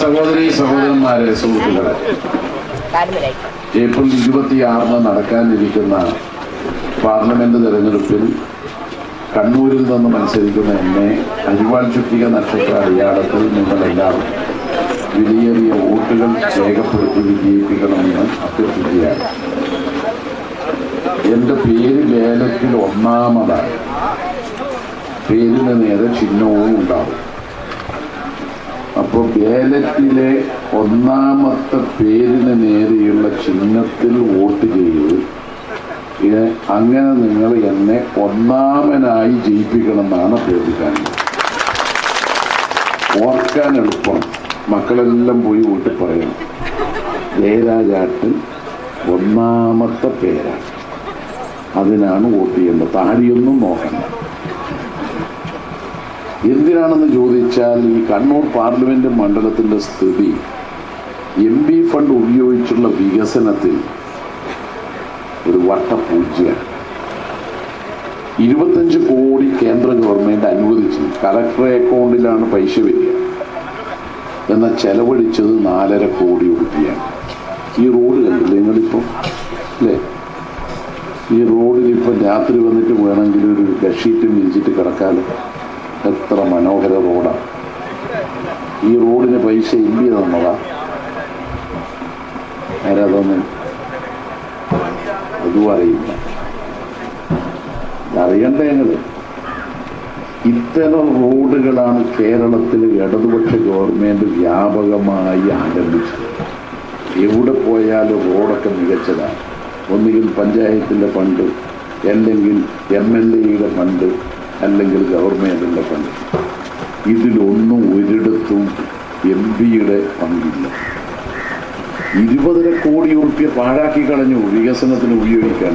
സഹോദരി സഹോദരന്മാരെ സുഹൃത്തുക്കളെ. ഏപ്രിൽ ഇരുപത്തിയാറിന് നടക്കാനിരിക്കുന്ന പാർലമെന്റ് തെരഞ്ഞെടുപ്പിൽ കണ്ണൂരിൽ നിന്ന് മത്സരിക്കുന്ന എന്നെ അരിവാൾ ചുറ്റിക നക്ഷത്ര അടയാളത്തിൽ നിങ്ങളെല്ലാവരും വിലയേറിയ വോട്ടുകൾ രേഖപ്പെടുത്തി വിജയിപ്പിക്കണമെന്ന് അഭ്യർത്ഥിക്കുകയാണ്. എന്റെ പേര് ലേലത്തിൽ ഒന്നാമതാണ്. പേരിന് നേരെ ചിഹ്നവും ഉണ്ടാവും. അപ്പോൾ ബാലറ്റിലെ ഒന്നാമത്തെ പേരിന് നേരെയുള്ള ചിഹ്നത്തിൽ വോട്ട് ചെയ്ത് അങ്ങനെ നിങ്ങൾ എന്നെ ഒന്നാമനായി ജയിപ്പിക്കണമെന്നാണ് അഭ്യർത്ഥിക്കാൻ. ഓർക്കാൻ എളുപ്പം. മക്കളെല്ലാം പോയി വോട്ട് പറയണം. ജയരാജാട്ടൻ ഒന്നാമത്തെ പേരാണ്. അതിനാണ് വോട്ട് ചെയ്യേണ്ടത് താടിയൊന്നും നോക്കണം എന്തിനാണെന്ന് ചോദിച്ചാൽ ഈ കണ്ണൂർ പാർലമെന്റ് മണ്ഡലത്തിന്റെ സ്ഥിതി എം പി ഫണ്ട് ഉപയോഗിച്ചുള്ള വികസനത്തിൽ ഒരു വട്ടപൂജ്യമാണ് ഇരുപത്തഞ്ച് കോടി കേന്ദ്ര ഗവൺമെന്റ് അനുവദിച്ചു. കലക്ടറെ അക്കൗണ്ടിലാണ് പൈസ വരിക. എന്ന ചെലവഴിച്ചത് നാലര കോടി ഉടുപ്പിയാണ് ഈ റോഡ് കണ്ടില്ലേ നിങ്ങളിപ്പോൾ അല്ലേ? ഈ റോഡിൽ ഇപ്പം രാത്രി വന്നിട്ട് വേണമെങ്കിൽ ഒരു ബെഡ്ഷീറ്റ് വിരിച്ചിട്ട് കിടക്കാലോ? എത്ര മനോഹര റോഡാണ് ഈ റോഡിന് പൈസ ഇല്ല തന്നതാ ആരാതൊന്നും തന്നെ അതും അറിയില്ല അറിയണ്ട ഇത്തരം റോഡുകളാണ് കേരളത്തിൽ ഇടതുപക്ഷ ഗവൺമെന്റ് വ്യാപകമായി ആരംഭിച്ചത്. എവിടെ പോയാലും റോഡൊക്കെ മികച്ചതാണ്. ഒന്നുകിൽ പഞ്ചായത്തിന്റെ ഫണ്ട് അല്ലെങ്കിൽ എം എൽ എയുടെ ഫണ്ട് അല്ലെങ്കിൽ ഗവൺമെന്റിന്റെ ഫണ്ട്. ഇതിലൊന്നും ഒരിടത്തും എം പിയുടെ പങ്കില്ല. ഇരുപതര കോടി ഉറുപ്പ്യ പാഴാക്കി കളഞ്ഞു വികസനത്തിന് ഉപയോഗിക്കാൻ.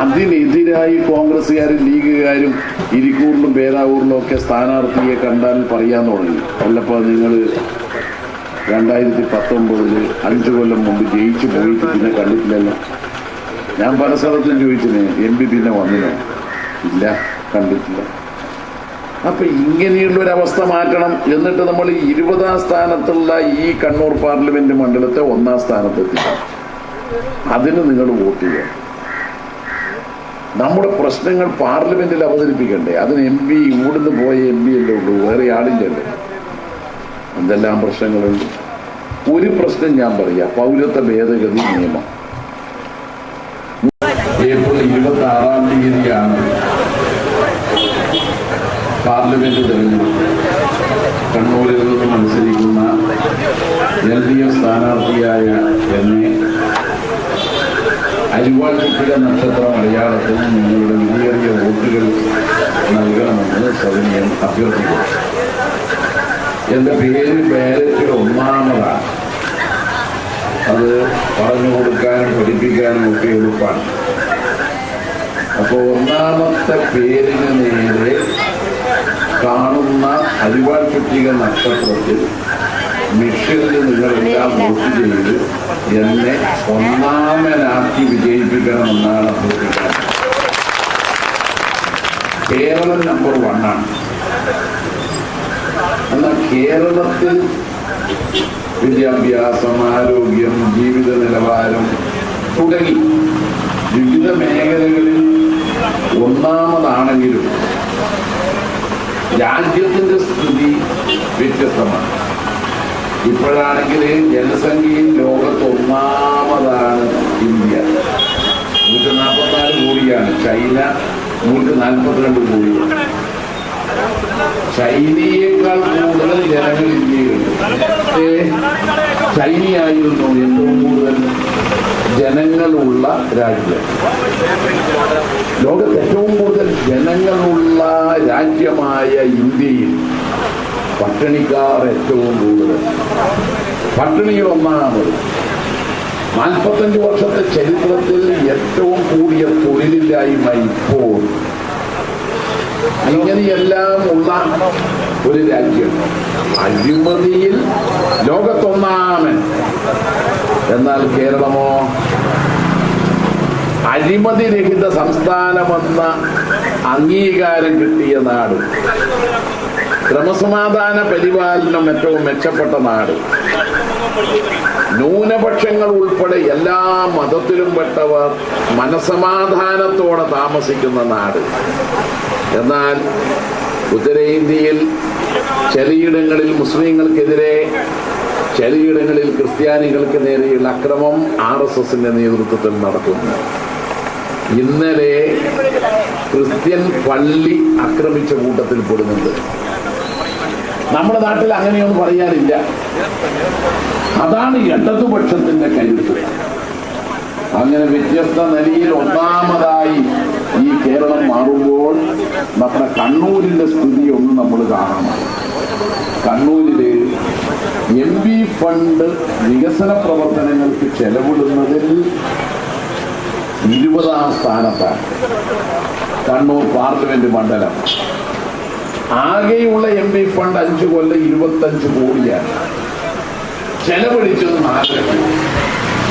അതിനെതിരായി കോൺഗ്രസ്സുകാരും ലീഗുകാരും ഇരിക്കൂറിലും പേരാവൂറിലും ഒക്കെ സ്ഥാനാർത്ഥിയെ കണ്ടാൽ പറയാൻ തുടങ്ങി. അല്ലപ്പോൾ നിങ്ങൾ രണ്ടായിരത്തി പത്തൊമ്പതിൽ അഞ്ചു കൊല്ലം മുമ്പ് ജയിച്ചു പോയിട്ട് പിന്നെ കണ്ടിട്ടില്ലല്ലോ. ഞാൻ പല സ്ഥലത്തും ചോദിച്ചിന് എം പി പിന്നെ വന്നില്ല. ഇല്ല കണ്ടിട്ടില്ല. അപ്പൊ ഇങ്ങനെയുള്ള ഒരു അവസ്ഥ മാറ്റണം എന്നിട്ട് നമ്മൾ ഇരുപതാം സ്ഥാനത്തുള്ള ഈ കണ്ണൂർ പാർലമെന്റ് മണ്ഡലത്തെ ഒന്നാം സ്ഥാനത്തെത്തി അതിന് നിങ്ങൾ വോട്ട് ചെയ്യണം. നമ്മുടെ പ്രശ്നങ്ങൾ പാർലമെന്റിൽ അവതരിപ്പിക്കണ്ടേ? അതിന് എം പി ഇവിടുന്ന് പോയ എം പി അല്ലേ ഉള്ളൂ വേറെ ആളില്ലല്ലേ എന്തെല്ലാം പ്രശ്നങ്ങളുണ്ട്? ഒരു പ്രശ്നം ഞാൻ പറയാം പൗരത്വ ഭേദഗതി നിയമം. ഏപ്രിൽ ഇരുപത്തി ആറാം തീയതിയാണ് പാർലമെന്റ് തെരഞ്ഞെടുപ്പ്. കണ്ണൂരിൽ നിന്ന് മത്സരിക്കുന്ന എൽ ഡി എഫ് സ്ഥാനാർത്ഥിയായ എന്നെ അരിവാൾ ചുറ്റിക നക്ഷത്ര മലയാളത്തിൽ നിങ്ങളുടെ വിലയേറിയ വോട്ടുകൾ നൽകണമെന്ന് സവിനയം അഭ്യർത്ഥിക്കുന്നു. എന്റെ പേര് ബാലറ്റിൽ ഒന്നാമതാണ്. അത് പറഞ്ഞു കൊടുക്കാനും പഠിപ്പിക്കാനും ഒക്കെ എളുപ്പമാണ്. അപ്പോൾ ഒന്നാമത്തെ പേരിന് നേരെ കാണുന്ന അരിവാൾ പട്ടിക നക്ഷത്രത്തിൽ മിഷനിൽ നിങ്ങളെല്ലാം വോട്ട് ചെയ്ത് എന്നെ ഒന്നാമനാക്കി വിജയിപ്പിക്കണമെന്നാണ് അഭ്യർത്ഥിക്കുന്നത്. കേരളം നമ്പർ വണ്ണാണ് എന്നാൽ കേരളത്തിൽ വിദ്യാഭ്യാസം ആരോഗ്യം ജീവിത നിലവാരം തുടങ്ങി വിവിധ മേഖലകളിൽ ഒന്നാമതാണെങ്കിലും രാജ്യത്തിന്റെ സ്ഥിതി വ്യത്യസ്തമാണ്. ഇപ്പോഴാണെങ്കിൽ ജനസംഖ്യയിൽ ലോകത്ത് ഒന്നാമതാണ് ഇന്ത്യ. നൂറ്റി നാൽപ്പത്തിനാല് കോടിയാണ് ചൈന നൂറ്റി നാൽപ്പത്തിരണ്ട് കോടിയാണ് ചൈനയേക്കാൾ കൂടുതൽ ജനങ്ങൾ ഇന്ത്യയിലുണ്ട്. ചൈനയായിരുന്നു ഏറ്റവും കൂടുതൽ ജനങ്ങളുള്ള രാജ്യം. ലോകത്ത് ഏറ്റവും കൂടുതൽ ജനങ്ങളുള്ള രാജ്യമായ ഇന്ത്യയിൽ പട്ടിണിക്കാർ ഏറ്റവും കൂടുതൽ. പട്ടിണിയിൽ ഒന്നാമത് നാൽപ്പത്തഞ്ച് വർഷത്തെ ചരിത്രത്തിൽ ഏറ്റവും കൂടിയ തൊഴിലില്ലായ്മ ഇപ്പോൾ ഇങ്ങനെയെല്ലാം ഉള്ള ഒരു രാജ്യം. അഴിമതിയിൽ ലോകത്തൊന്നാമൻ എന്നാൽ കേരളമോ? അഴിമതിരഹിത സംസ്ഥാനമെന്ന അംഗീകാരം കിട്ടിയ നാട്. ക്രമസമാധാന പരിപാലനം ഏറ്റവും മെച്ചപ്പെട്ട നാട്. ന്യൂനപക്ഷങ്ങൾ ഉൾപ്പെടെ എല്ലാ മതത്തിലും പെട്ടവർ മനസമാധാനത്തോടെ താമസിക്കുന്ന നാട്. എന്നാൽ ഉത്തരേന്ത്യയിൽ ചിലയിടങ്ങളിൽ മുസ്ലിങ്ങൾക്കെതിരെ ചിലയിടങ്ങളിൽ ക്രിസ്ത്യാനികൾക്ക് നേരെയുള്ള അക്രമം ആർ എസ് എസിന്റെ നേതൃത്വത്തിൽ നടക്കുന്നു. ഇന്നലെ ക്രിസ്ത്യൻ പള്ളി ആക്രമിച്ച കൂട്ടത്തിൽ പെടുന്നുണ്ട്. നമ്മുടെ നാട്ടിൽ അങ്ങനെയൊന്നും പറയാനില്ല. അതാണ് ഇടതുപക്ഷത്തിന്റെ കരുത്ത്. അങ്ങനെ വ്യത്യസ്ത നിലയിൽ ഒന്നാമതായി ഈ കേരളം മാറുമ്പോൾ നമ്മുടെ കണ്ണൂരിന്റെ സ്ഥിതി ഒന്ന് നമ്മൾ കാണണം. കണ്ണൂരിൽ എം ഫണ്ട് വികസന പ്രവർത്തനങ്ങൾക്ക് ചെലവിടുന്നതിൽ ഇരുപതാം സ്ഥാനത്താണ്. കണ്ണൂർ പാർലമെന്റ് മണ്ഡലം. ആകെയുള്ള എം പി ഫണ്ട് അഞ്ചു കൊല്ലം ഇരുപത്തഞ്ച് കോടിയാണ്. ചെലവഴിച്ചത് നാല് ലക്ഷം